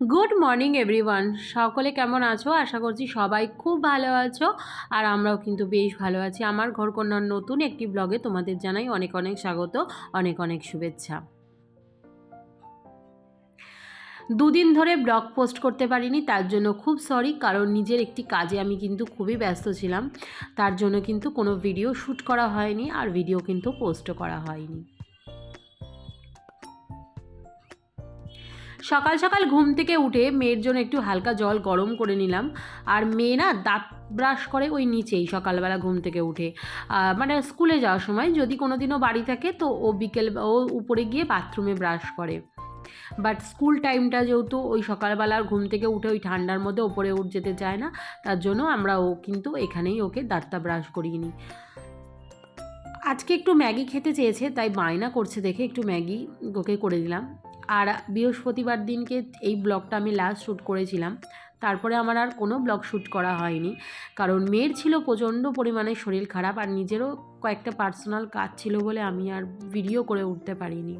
Good morning everyone সকলে কেমন আছো? আশা করছি সবাই খুব ভালো আছো আর আমরাও কিন্তু বেশ ভালো আছি। আমার ঘরকন্যার নতুন একটি ব্লগে তোমাদের জানাই অনেক অনেক স্বাগত, অনেক অনেক শুভেচ্ছা। দুদিন ধরে ব্লগ পোস্ট করতে পারিনি, তার জন্য খুব সরি কারণ নিজের একটি কাজে আমি কিন্তু খুবই ব্যস্ত ছিলাম। তার জন্য কিন্তু কোনো ভিডিও শ্যুট করা হয়নি আর ভিডিও কিন্তু পোস্টও করা হয়নি। সকাল সকাল ঘুম থেকে উঠে মেয়ের জন্য একটু হালকা জল গরম করে নিলাম। আর মেয়ে না দাঁত ব্রাশ করে ওই নিচেই সকালবেলা ঘুম থেকে উঠে। মানে স্কুলে যাওয়ার সময় যদি কোনো দিনও বাড়ি থাকে তো ও বিকেল, ও উপরে গিয়ে বাথরুমে ব্রাশ করে। বাট স্কুল টাইমটা যেহেতু ওই সকালবেলার ঘুম থেকে উঠে ওই ঠান্ডার মধ্যে ওপরে উঠ যেতে চায় না, তার জন্য আমরা ও কিন্তু এখানেই ওকে দাঁতটা ব্রাশ করিয়ে নিই। আজকে একটু ম্যাগি খেতে চেয়েছে, তাই বায়না করছে দেখে একটু ম্যাগি ওকে করে দিলাম। আর বৃহস্পতিবার দিনকে এই ব্লগটা আমি লাস্ট শ্যুট করেছিলাম। তারপরে আমার আর কোনো ব্লগ শ্যুট করা হয়নি। কারণ মেয়ের ছিল প্রচণ্ড পরিমাণে শরীর খারাপ আর নিজেরও কয়েকটা পার্সোনাল কাজ ছিল বলে আমি আর ভিডিও করে উঠতে পারিনি।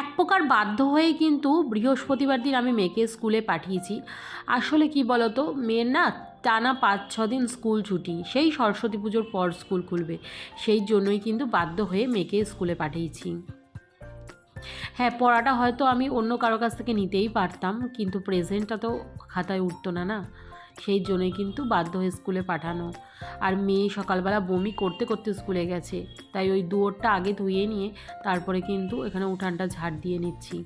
এক প্রকার বাধ্য হয়ে কিন্তু বৃহস্পতিবার দিন আমি মেয়েকে স্কুলে পাঠিয়েছি। আসলে কি বলতো, মেয়ের না টানা পাঁচ, ছ দিন স্কুল ছুটি, সেই সরস্বতী পুজোর পর স্কুল খুলবে, সেই জন্যই কিন্তু বাধ্য হয়ে মেয়েকে স্কুলে পাঠিয়েছি। হ্যাঁ পড়াটা হয়তো আমি অন্য কারও কাছ থেকে নিতেই পারতাম, কিন্তু প্রেজেন্টটা তো খাতায় উঠতো না না। সেই জন্যই কিন্তু বাধ্য হয়ে স্কুলে পাঠানো। আর মেয়ে সকালবেলা বমি করতে করতে স্কুলে গেছে। তাই ওই দুয়োরটা আগে ধুয়ে নিয়ে তারপরে কিন্তু এখানে উঠানটা ঝাড় দিয়ে নিচ্ছি।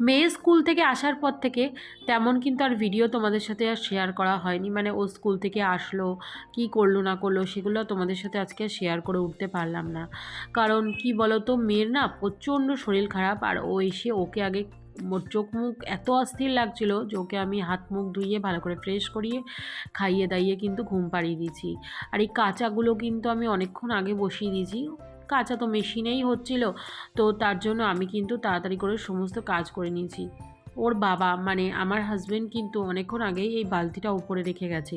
মেয়ে স্কুল থেকে আসার পর থেকে তেমন কিন্তু আর ভিডিও তোমাদের সাথে আর শেয়ার করা হয়নি। মানে ও স্কুল থেকে আসলো, কি করল, না করল, সেগুলো তোমাদের সাথে আজকে শেয়ার করে উঠতে পারলাম না। কারণ কি বলো তো মেয়ের না প্রচণ্ড শরীর খারাপ আর ও এসে ওকে আগে মোর চোখ মুখ এত অস্থির লাগছিল যে ওকে আমি হাত মুখ ধুইয়ে ভালো করে ফ্রেশ করিয়ে খাইয়ে দাইয়ে কিন্তু ঘুম পাড়িয়ে দিয়েছি। আর এই কাঁচাগুলো কিন্তু আমি অনেকক্ষণ আগে বসিয়ে দিয়েছি। কাঁচা তো মেশিনেই হচ্ছিল। তো তার জন্য আমি কিন্তু তাড়াতাড়ি করে সমস্ত কাজ করে নিয়েছি। ওর বাবা মানে আমার হাজব্যান্ড কিন্তু অনেকক্ষণ আগেই এই বালতিটা উপরে রেখে গেছে।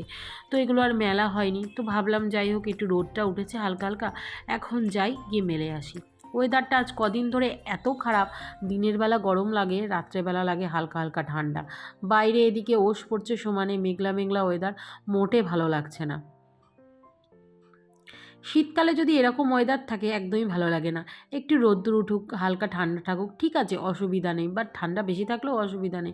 তো এগুলো আর মেলা হয়নি। তো ভাবলাম যাই হোক, একটু রোদটা উঠেছে হালকা হালকা। এখন যাই, গিয়ে মেলে আসি। ওয়েদারটা আজ কদিন ধরে এত খারাপ। দিনের বেলা গরম লাগে রাত্রেবেলা লাগে হালকা হালকা ঠান্ডা। বাইরে এদিকে ওষ পড়ছে সমানে মেঘলা মেঘলা ওয়েদার মোটে ভালো লাগছে না। শীতকালে যদি এরকম ওয়েদার থাকে, একদমই ভালো লাগে না। একটু রোদ্দুর উঠুক, হালকা ঠান্ডা থাকুক, ঠিক আছে, অসুবিধা নেই। বাট ঠান্ডা বেশি থাকলেও অসুবিধা নেই।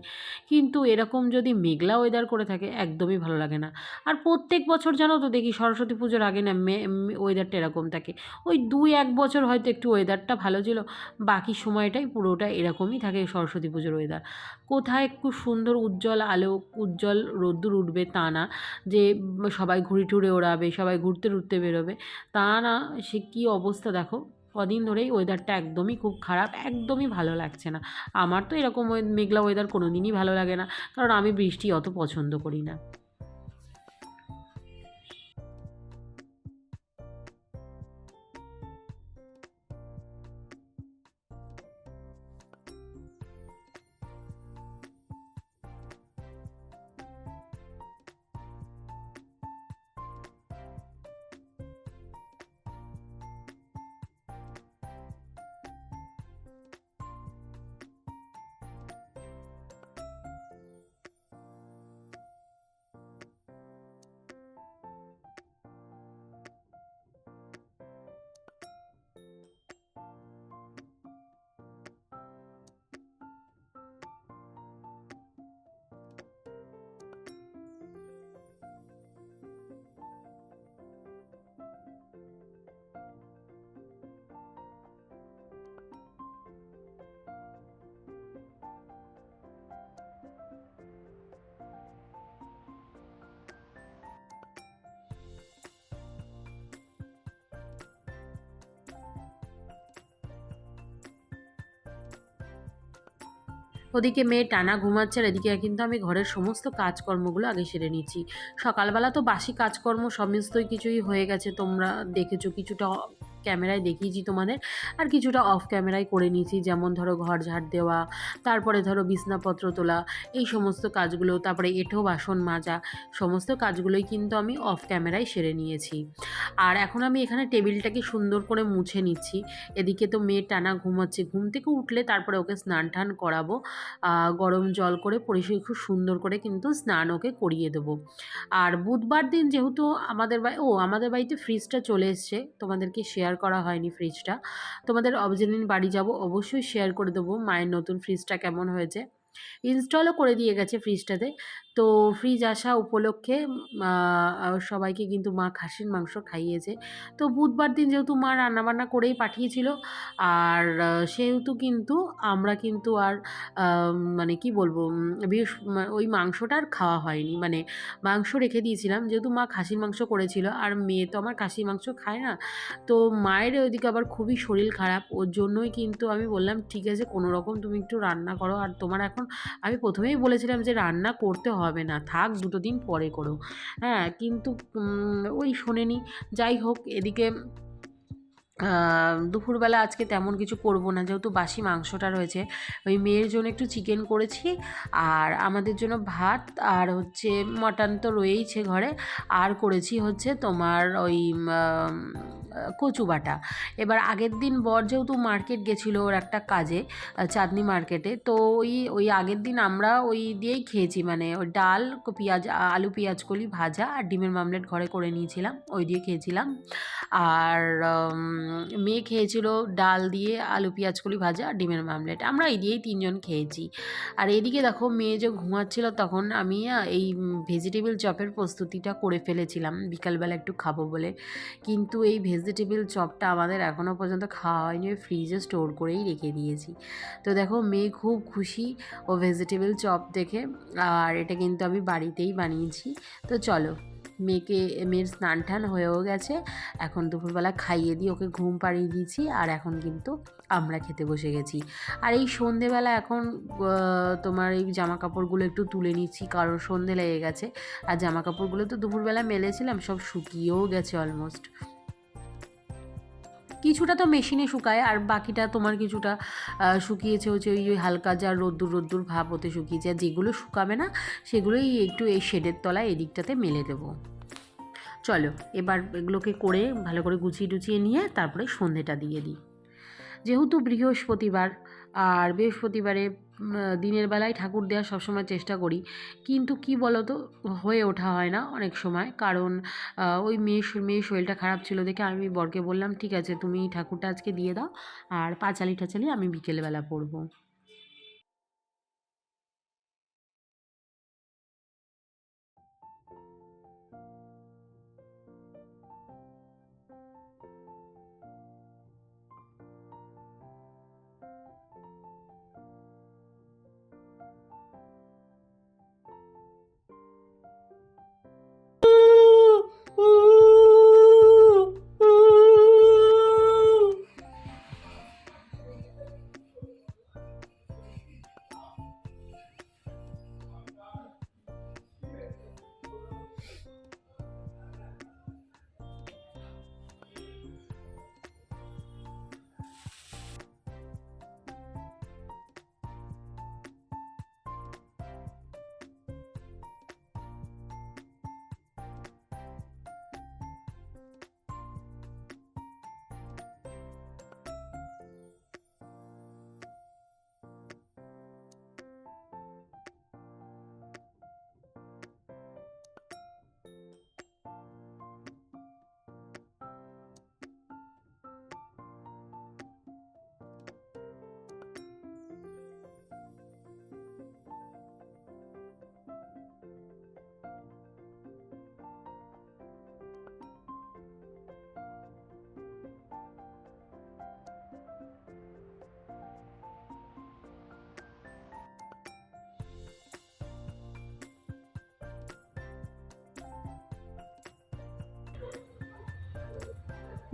কিন্তু এরকম যদি মেঘলা ওয়েদার করে থাকে, একদমই ভালো লাগে না। আর প্রত্যেক বছর জানো তো, দেখি সরস্বতী পুজোর আগে না মে ওয়েদারটা এরকম থাকে। ওই দুই এক বছর হয়তো একটু ওয়েদারটা ভালো ছিল, বাকি সময়টাই পুরোটা এরকমই থাকে সরস্বতী পুজোর ওয়েদার কোথায় একটু সুন্দর উজ্জ্বল আলো, উজ্জ্বল রোদ্দুর উঠবে তা না, যে সবাই ঘুড়ি টুরে ওড়াবে, সবাই ঘুরতে টুরতে বেরোবে। তা না, সে কী অবস্থা দেখো। কদিন ধরেই ওয়েদারটা একদমই খুব খারাপ, একদমই ভালো লাগছে না। আমার তো এরকম মেঘলা ওয়েদার কোনো দিনই ভালো লাগে না, কারণ আমি বৃষ্টি অত পছন্দ করি না। ওদিকে মেয়ে টানা ঘুমাচ্ছে আর এদিকে কিন্তু আমি ঘরের সমস্ত কাজকর্মগুলো আগে সেরে নিচ্ছি। সকালবেলা তো বাসি কাজকর্ম সমস্তই কিছুই হয়ে গেছে, তোমরা দেখেছ কিছুটা ক্যামেরায় দেখিয়েছি তোমাদের। আর কিছুটা অফ ক্যামেরায় করে নিয়েছি, যেমন ধরো ঘর ঝাড় দেওয়া, তারপরে ধরো বিছনাপত্র তোলা, এই সমস্ত কাজগুলো, তারপরে এঁঠো বাসন মাজা, সমস্ত কাজগুলোই কিন্তু আমি অফ ক্যামেরায় সেরে নিয়েছি। আর এখন আমি এখানে টেবিলটাকে সুন্দর করে মুছে নিচ্ছি। এদিকে তো মেয়ে টানা ঘুমাচ্ছে, ঘুম থেকে উঠলে তারপরে ওকে স্নান টান করাবো। গরম জল করে পরিষ্কার, খুব সুন্দর করে কিন্তু স্নান ওকে করিয়ে দেবো। আর বুধবার দিন যেহেতু আমাদের বাড়ি ও, আমাদের বাড়িতে ফ্রিজটা চলে এসছে, তোমাদেরকে শেয়ার করা হয়নি ফ্রিজটা তোমাদের অবজেনিন বাড়ি যাব, অবশ্যই শেয়ার করে দেবো মায়ের নতুন ফ্রিজটা কেমন হয়েছে। ইনস্টলও করে দিয়ে গেছে ফ্রিজটাতে তো ফ্রিজ আসা উপলক্ষে সবাইকে কিন্তু মা খাসির মাংস খাইয়েছে। তো বুধবার দিন যেহেতু মা রান্নাবান্না করেই পাঠিয়েছিল, আর সেহেতু কিন্তু আমরা কিন্তু আর মানে কি বলব বেশ ওই মাংসটা আর খাওয়া হয়নি। মানে মাংস রেখে দিয়েছিলাম, যেহেতু মা খাসির মাংস করেছিল, আর মেয়ে তো আমার খাসির মাংস খায় না। তো মায়ের ওইদিকে আবার খুবই শরীর খারাপ, ওর জন্যই কিন্তু আমি বললাম, ঠিক আছে কোনো রকম তুমি একটু রান্না করো। আর তোমার এখন আমি প্রথমেই বলেছিলাম যে রান্না করতে হবে না, থাক দুটো দিন পরে করো। হ্যাঁ কিন্তু ওই শোনেনি। যাই হোক, এদিকে দুপুরবেলা আজকে তেমন কিছু করব না, যেহেতু বাসি মাংসটা রয়েছে। ওই মেয়ের জন্য একটু চিকেন করেছি, আর আমাদের জন্য ভাত, আর হচ্ছে, মটন তো রয়েইছে ঘরে। আর করেছি হচ্ছে তোমার ওই কচু বাটা। এবার আগের দিন বর যেহেতু মার্কেট গেছিল ওর একটা কাজে চাঁদনি মার্কেটে তো ওই ওই আগের দিন আমরা ওই দিয়েই খেয়েছি। মানে ওই ডাল পেঁয়াজ আলু, পেঁয়াজ, কলি ভাজা আর ডিমের মামলেট ঘরে করে নিয়েছিলাম, ওই দিয়ে খেয়েছিলাম। আর মেয়ে খেয়েছিল ডাল দিয়ে আলু, পেঁয়াজ, কলি ভাজা আর ডিমের মামলেট। আমরা এই দিয়েই তিনজন খেয়েছি। আর এদিকে দেখো মেয়ে যে ঘুমাচ্ছিল তখন আমি এই ভেজিটেবল চপের প্রস্তুতিটা করে ফেলেছিলাম। বিকালবেলা একটু খাব বলে। কিন্তু এই ভেজিটেবল চপটা আমাদের এখনও পর্যন্ত খাওয়া হয়নি, ওই ফ্রিজে স্টোর করেই রেখে দিয়েছি। তো দেখো, মেয়ে খুব খুশি ও ভেজিটেবল চপ দেখে, আর এটা কিন্তু আমি বাড়িতেই বানিয়েছি। তো চলো, মেয়েকে, মেয়ের স্নান টান হয়েও গেছে, এখন দুপুরবেলা খাইয়ে দিয়ে ওকে ঘুম পাড়িয়ে দিয়েছি, আর এখন কিন্তু আমরা খেতে বসে গেছি। আর এই সন্ধেবেলা এখন তোমার এই জামা কাপড়গুলো একটু তুলে নিচ্ছি, কারণ সন্ধে লেগে গেছে। আর জামা কাপড়গুলো তো দুপুরবেলা মেলেছিলাম, সব শুকিয়েও গেছে অলমোস্ট কিছুটা তো মেশিনে শুকায় আর বাকিটা তোমার কিছুটা শুকিয়েছে হচ্ছে ওই ওই হালকা যা রোদ্দুর রোদ্দুর ভাব হতে শুকিয়েছে। আর যেগুলো শুকাবে না, সেগুলোই একটু এই শেডের তলায় এদিকটাতে মেলে দেবো। চলো, এবার এগুলোকে করে ভালো করে গুছিয়ে টুচিয়ে নিয়ে তারপরে সন্ধেটা দিয়ে দিই। যেহেতু বৃহস্পতিবার আর বৃহস্পতিবারে দিনের বেলায় ঠাকুর দেওয়ার সবসময় চেষ্টা করি। কিন্তু কি বলো তো হয়ে ওঠা হয় না অনেক সময়। কারণ ওই মেয়ে মেয়ে শরীরটা খারাপ ছিল দেখে আমি বরকে বললাম, ঠিক আছে, তুমি ঠাকুরটা আজকে দিয়ে দাও, আর পাঁচালি টাচালি আমি বিকেলবেলা পড়ব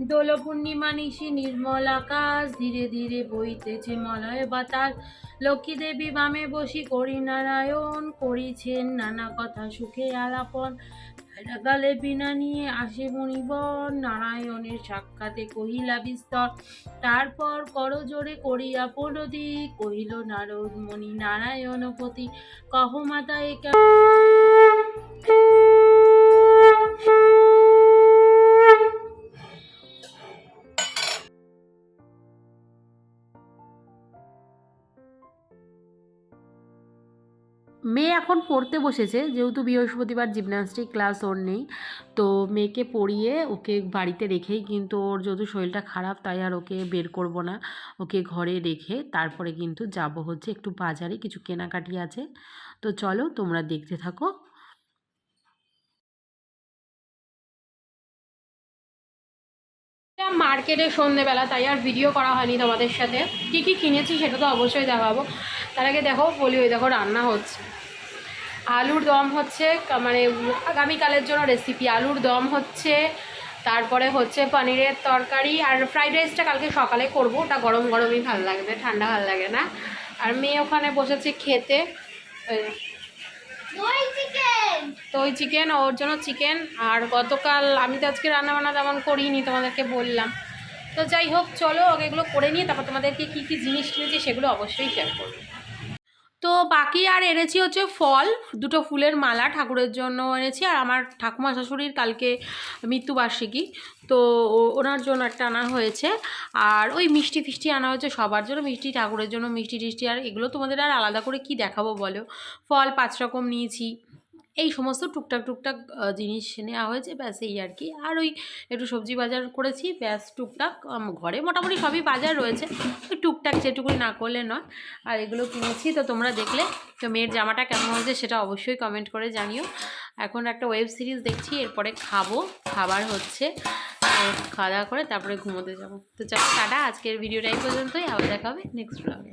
দোল পূর্ণিমা নিশি নির্মল আকাশ, ধীরে ধীরে বইতেছে মলয় বাতাস। লক্ষ্মী দেবী বামে বসি করি নারায়ণ, করিছেন নানা কথা সুখে আলাপন। গালে বিনা নিয়ে আসে মণিবন নারায়ণের সাক্ষাতে কহিলা বিস্তর। তারপর করজোরে করিয়া প্রণতি, কহিল, নারদ মণি, নারায়ণপতি, কহ মাতা একা মেয়ে এখন পড়তে বসেছে, যেহেতু বৃহস্পতিবার জিমন্যাস্টিক ক্লাস ওর নেই, তো মেয়েকে পড়িয়ে ওকে বাড়িতে রেখেই কিন্তু ওর যেহেতু শরীরটা খারাপ, তাই আর ওকে বের করব না। ওকে ঘরে রেখে তারপরে কিন্তু যাব হচ্ছে একটু বাজারে, কিছু কেনাকাটি আছে। তো চলো তোমরা দেখতে থাকো। মার্কেটে সন্ধেবেলা, তাই আর ভিডিও করা হয়নি তোমাদের সাথে। কি কি কিনেছি সেটা তো অবশ্যই দেখাবো। তার আগে দেখো, বলি ওই দেখো, রান্না হচ্ছে। আলুর দম হচ্ছে মানে আগামীকালের জন্য রেসিপি আলুর দম হচ্ছে তারপরে হচ্ছে পনিরের তরকারি আর ফ্রাইড রাইসটা কালকে সকালে করব। ওটা গরম গরমই ভালো লাগবে ঠান্ডা ভালো লাগে না। আর মেয়ে ওখানে বসেছে খেতে। তো ওই চিকেন ওর জন্য চিকেন আর গতকাল আমি তো আজকে রান্নাবান্না তেমন করিনি তোমাদেরকে বললাম। তো যাই হোক চলো এগুলো করে নিয়ে তারপর তোমাদেরকে কী কী জিনিস কিনেছি সেগুলো অবশ্যই শেয়ার করব। তো বাকি আর এনেছি হচ্ছে ফল, দুটো ফুলের মালা ঠাকুরের জন্য এনেছি আর আমার ঠাকুমা শাশুড়ির কালকে মৃত্যুবার্ষিকী। তো ওনার জন্য একটা আনা হয়েছে আর ওই মিষ্টি ফিষ্টি আনা হয়েছে সবার জন্য, মিষ্টি ঠাকুরের জন্য, মিষ্টি টিষ্টি আর এগুলো তোমাদের আর আলাদা করে কি দেখাবো বলো? ফল পাঁচ রকম নিয়েছি এই সমস্ত টুকটাক টুকটাক জিনিস নেওয়া হয়েছে, ব্যাস এই আর কি। আর ওই একটু সবজি বাজার করেছি, ব্যাস টুকটাক ঘরে মোটামুটি সবই বাজার রয়েছে। ওই টুকটাক যেটুকুই না করলে নয়। আর এগুলো কিনেছি, তো তোমরা দেখলে, তো মেয়ের জামাটা কেমন হয়েছে সেটা অবশ্যই কমেন্ট করে জানিও। এখন একটা ওয়েব সিরিজ দেখছি, এরপরে খাব, খাবার হচ্ছে। খাওয়া দাওয়া করে তারপরে ঘুমোতে যাব। তো চলো, টাটা, আজকের ভিডিওটা এই পর্যন্তই, আবার দেখা হবে নেক্সট ব্লগে